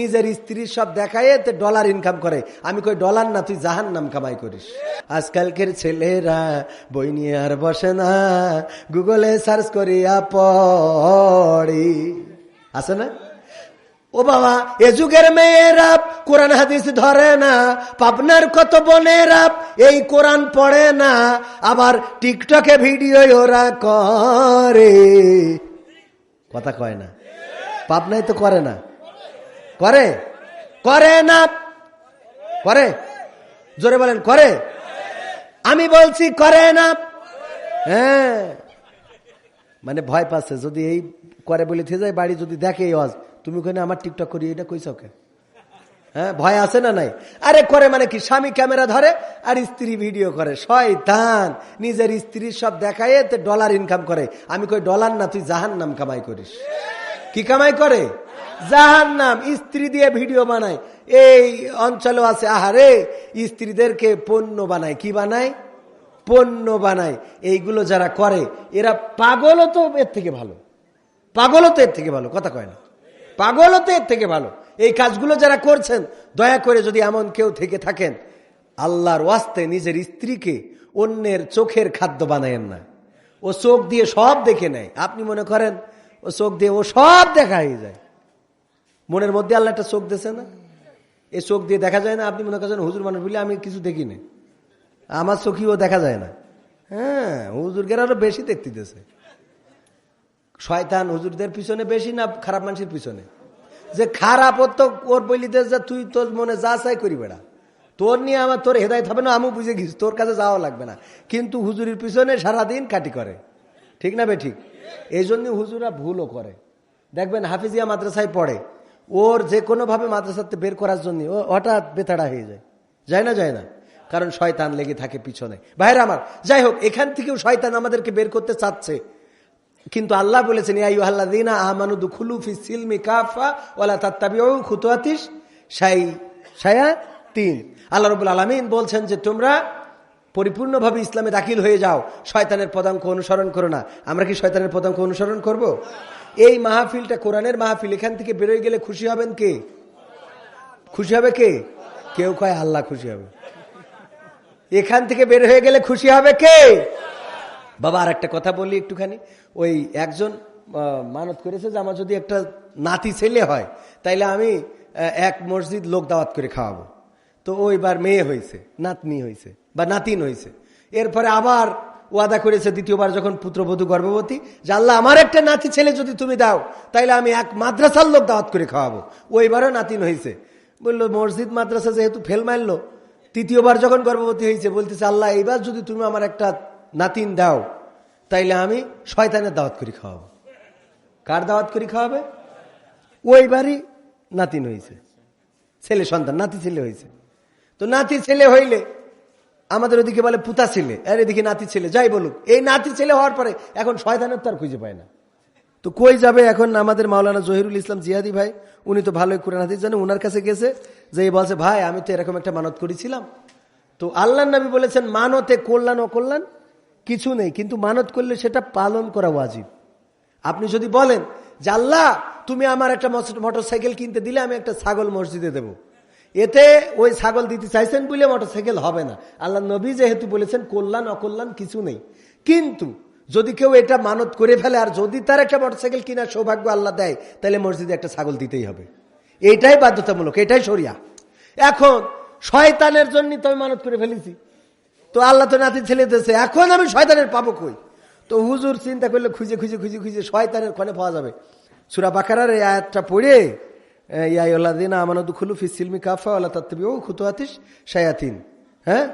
নিজের স্ত্রীর সব দেখায় তে ডলার ইনকাম করে। আমি কই ডলার না, তুই জাহান নাম কামাই করিস। আজকালকের ছেলেরা বই নিয়ে আর বসে না। গুগলে সার্চ করিয়া পড়ি। আছে না? ও বাবা, এ যুগের মেয়েরা কোরআন হাদিস ধরে না। পাবনার কত বোনেরা এই কোরআন পড়ে না। আবার টিকটকে ভিডিও ওরা করে। কথা কয় না? পাবনায় তো করে না। করে? করে না? করে? জোরে বলেন, করে? আমি বলছি করে না। হ্যাঁ। মানে ভয় পাচ্ছে, যদি এই করে বলে যায়, বাড়ি যদি দেখে এই আওয়াজ, তুমি ওখানে আমার টিকটক করি এটা কইস ওকে হ্যাঁ ভয় আছে না নাই? আরে করে মানে কি, স্বামী ক্যামেরা ধরে আর স্ত্রী ভিডিও করে। শয়তান, নিজের স্ত্রীর সব দেখায় ডলার ইনকাম করে। আমি কই ডলার না, তুই জাহান নাম কামাই করিস। কি কামাই করে? জাহান নাম স্ত্রী দিয়ে ভিডিও বানায়। এই অঞ্চলও আছে, আহারে, স্ত্রীদেরকে পণ্য বানায়। কি বানায়? পণ্য বানায়। এইগুলো যারা করে, এরা পাগলও তো এর থেকে ভালো। পাগলও তো এর থেকে ভালো, কথা কয় না। পাগলও তো এর থেকে ভালো। এই কাজগুলো যারা করছেন, দয়া করে যদি এমন কেউ থেকে থাকেন, আল্লাহর ওয়াস্তে নিজের স্ত্রীকে অন্যের চোখের খাদ্য বানায়েন না। ও চোখ দিয়ে সব দেখে নেয়। আপনি মনে করেন, ও চোখ দিয়ে ও সব দেখা হয়ে যায়। মনের মধ্যে আল্লাহ একটা চোখ দিয়েছে না? এই চোখ দিয়ে দেখা যায় না? আপনি মনে করছেন হুজুর মানুষ বলে আমি কিছু দেখি না আমার চোখেও দেখা যায় না। হ্যাঁ হুজুরকে আরও বেশি দেখতে দিতেছে শয়তান হুজুরদের পিছনে বেশি না খারাপ মানুষের পিছনে? যে খারাপ ওর তো ওর বলিতে যে তুই তোর মনে যা চাই করি বেড়া। তোর নিয়ে আমার তোর হেদায়ত হবে না আমি বুঝে গেছি, তোর কাছে যাওয়া লাগবে না। কিন্তু হুজুরের পিছনে সারাদিন কাটি করে। ঠিক না বে ঠিক? এই জন্য হুজুরা ভুলও করে। দেখবেন হাফিজিয়া মাদ্রাসায় পড়ে। ওর যে কোনোভাবে মাদ্রাসাতে বের করার জন্য ও হঠাৎ বেতাড়া হয়ে যায়। যায় না যায় না। কারণ শয়তান লেগে থাকে পিছনে। ভাইরা আমার, যাই হোক, এখান থেকেও শয়তান আমাদেরকে বের করতে চাচ্ছে। কিন্তু আল্লাহ বলেছেন আল্লাদিনা আহমানু দুখুলু ফি সিলমি কাফা ওলা তাত্তাবিউ খুতুয়াতিস সাই সায়া তিন। আল্লাহ রবুল আলমিন বলছেন যে, তোমরা পরিপূর্ণভাবে ইসলামে দাখিল হয়ে যাও। শয়তানের পদাঙ্ক অনুসরণ করো না। আমরা কি শয়তানের পদাঙ্ক অনুসরণ করব। এই মাহফিলটা কোরআনের মাহফিল, এখান থেকে বেরোয় গেলে খুশি হবেন কে? খুশি হবে কে? কেউ কয় আল্লাহ খুশি হবে। এখান থেকে বের হয়ে গেলে খুশি হবে কে? বাবা আর একটা কথা বললি একটুখানি। ওই একজন মানত করেছে যে আমার যদি একটা নাতি ছেলে হয়, তাইলে আমি এক মসজিদ লোক দাওয়াত করে খাওয়াবো। তো ওইবার মেয়ে হয়েছে নাতনি হয়েছে বা নাতিন হয়েছে এরপরে আবার ওয়াদা করেছে দ্বিতীয়বার যখন পুত্রবধূ গর্ভবতী, যে আল্লাহ, আমার একটা নাতি ছেলে যদি তুমি দাও, তাইলে আমি এক মাদ্রাসার লোক দাওয়াত করে খাওয়াবো। ওইবারও নাতিন হয়েছে বলল, মসজিদ মাদ্রাসা যেহেতু ফেল মারলো, তৃতীয়বার যখন গর্ভবতী হয়েছে বলতেছে, আল্লাহ, এইবার যদি তুমি আমার একটা নাতিন দাও, তাইলে আমি শয়তানের দাওয়াত করি খাওয়াবো। কার দাওয়াত করি খাওয়াবে? ওইবারই নাতিন হয়েছে ছেলে সন্তান, নাতি ছেলে হয়েছে তো নাতি ছেলে হইলে আমাদের ওদিকে বলে পুতা ছেলে, আর এদিকে নাতি ছেলে, যাই বলুক। এই নাতি ছেলে হওয়ার পরে এখন শয়তানের তো আর খুঁজে পায় না। তো কই যাবে এখন আমাদের মাওলানা জহিরুল ইসলাম জিহাদি ভাই? উনি তো ভালোই কোরআন হাদিস জানে ওনার কাছে গেছে, যে বলছে, ভাই, আমি তো এরকম একটা মানত করেছিলাম। তো আল্লাহ নবী বলেছেন, মানতে কল্যাণ অকল্যাণ কিছু নেই, কিন্তু মানত করলে সেটা পালন করা ওয়াজিব। আপনি যদি বলেন যে, আল্লাহ, তুমি আমার একটা মোটর সাইকেল কিনতে দিলে আমি একটা ছাগল মসজিদে দেব। এতে ওই ছাগল দিতে চাইছেন বলে মোটর সাইকেল হবে না। আল্লাহ নবী যেহেতু বলেছেন, কল্যাণ, অকল্যাণ কিছু নেই। কিন্তু যদি কেউ এটা মানত করে ফেলে, আর যদি তার একটা মোটর সাইকেল কিনার সৌভাগ্য আল্লাহ দেয়, তাহলে মসজিদে একটা ছাগল দিতেই হবে। এইটাই বাধ্যতামূলক, এটাই সরিয়া এখন শয়তানের জন্য তো আমি মানত করে ফেলেছি। তো আল্লাহ তো নাতি ছেলে দিয়েছে, এখন আমি শয়তানের পাবো কই? তো হুজুর চিন্তা করলে খুঁজে খুঁজে খুঁজে খুঁজে শয়তানের ক্ষণে পাওয়া যাবে। সুরা বাকারার আয়াতটা পড়ে আমানদু খুলু ফিসিলমি কাফা আল্লাহ তাত্তবি ও খুতুয়াতিস শায়াতিন। হ্যাঁ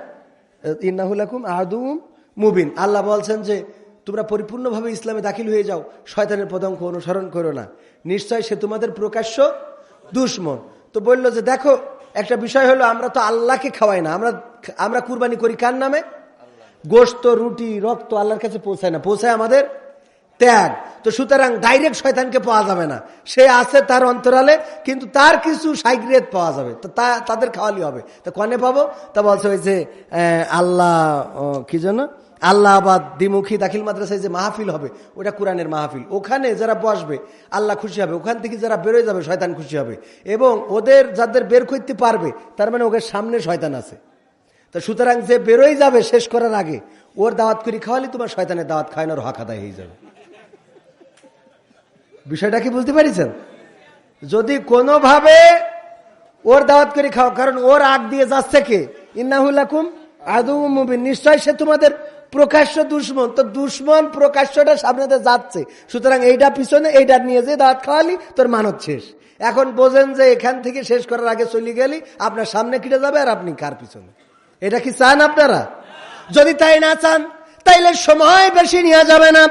ইন্নাহুলাকুম আহাদুম মুবিন। আল্লাহ বলছেন যে তোমরা পরিপূর্ণভাবে ইসলামে দাখিল হয়ে যাও। শয়তানের পদাঙ্ক অনুসরণ করো না। নিশ্চয় সে তোমাদের প্রকাশ্য দুশ্মন। তো বলল যে দেখো একটা বিষয় হলো আমরা তো আল্লাহকে খাওয়াই না। আমরা আমরা কুরবানি করি কার নামে? গোস্ত রুটি রক্ত আল্লাহর কাছে পৌঁছায় না। পৌঁছায় আমাদের ত্যাগ। তো সুতরাং ডাইরেক্ট শয়তানকে পাওয়া যাবে না। সে আছে তার অন্তরালে, কিন্তু তার কিছু সাইগ্রেত পাওয়া যাবে। তো তা, তাদের খাওয়ালি হবে। তো কনে পাবো? তা বলছে ওই যে আল্লাহ কি যেন? আল্লাহাবাদ দ্বিমুখী দাখিল মাদ্রাসায় যে মাহফিল হবে, ওটা কোরআনের মাহফিল। ওখানে যারা বসবে, আল্লাহ খুশি হবে। ওখান থেকে যারা বেরোয় যাবে, শয়তান খুশি হবে। এবং ওদের যাদের বের করতে পারবে, তার মানে ওদের সামনে শয়তান আছে। তো সুতরাং যে বেরোয় যাবে শেষ করার আগে, ওর দাওয়াত করে, খাওয়ালি তোমার শয়তানের দাওয়াত, খাওয়ানোর হক হয়ে যাবে। বিষয়টা কি বুঝতে পারিছেন? যদি কোনোভাবে ওর দাওয়াত করে খাও, কারণ ওর আগ দিয়ে যাচ্ছে কে? ইন্নাহুল্লাকুম আদু মুবিন। নিশ্চয় সে তোমাদের প্রকাশ্য দুশ্মন। তো দুশ্মন প্রকাশ্যটা সামনে দিয়ে যাচ্ছে। সুতরাং এইটা পিছনে এইটা নিয়ে যে দাওয়াত খাওয়ালি, তোর মানত শেষ। এখন বোঝেন যে এখান থেকে শেষ করার আগে চলে গেলি, আপনার সামনে কেটে যাবে আর আপনি কার পিছনে? এটা কি চান আপনারা? যদি তাই না চান, তাইলে সময় বেশি নেওয়া যাবে না।